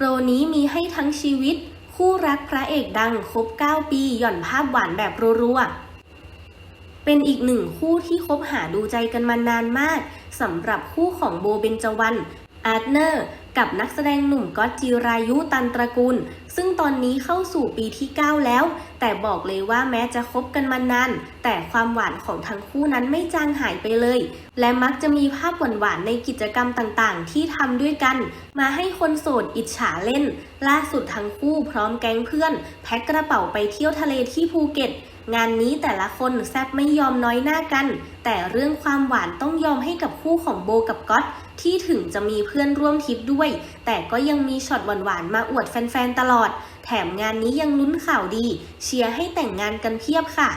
โปรนี้มีให้ทั้งชีวิต คู่รักพระเอกดังครบ 9 ปีหย่อนภาพหวานแบบรัวๆ เป็นอีกหนึ่งคู่ที่คบหาดูใจกันมานานมากสำหรับคู่ของโบเบนจวันอาร์เนอร์ กับนักแสดงหนุ่มก๊อตจิรายุตันตระกูล ซึ่งตอนนี้เข้าสู่ปีที่ 9 แล้ว แต่บอกเลยว่าแม้จะคบกันมานาน แต่ความหวานของทั้งคู่นั้นไม่จางหายไปเลย และมักจะมีภาพหวานๆในกิจกรรมต่างๆ ที่ทำด้วยกัน มาให้คนโสดอิจฉาเล่น ล่าสุดทั้งคู่พร้อมแก๊งเพื่อน แพ็คกระเป๋าไปเที่ยวทะเลที่ภูเก็ต งานนี้แต่ละคนแซบไม่ยอมน้อยหน้ากัน แต่เรื่องความหวานต้องยอมให้กับคู่ของโบกับก๊อตที่ถึงจะมีเพื่อนร่วมทริปด้วย แต่ก็ยังมีช็อตหวานๆมาอวดแฟนๆตลอด แถมงานนี้ยังลุ้นข่าวดี เชียร์ให้แต่งงานกันเพียบค่ะ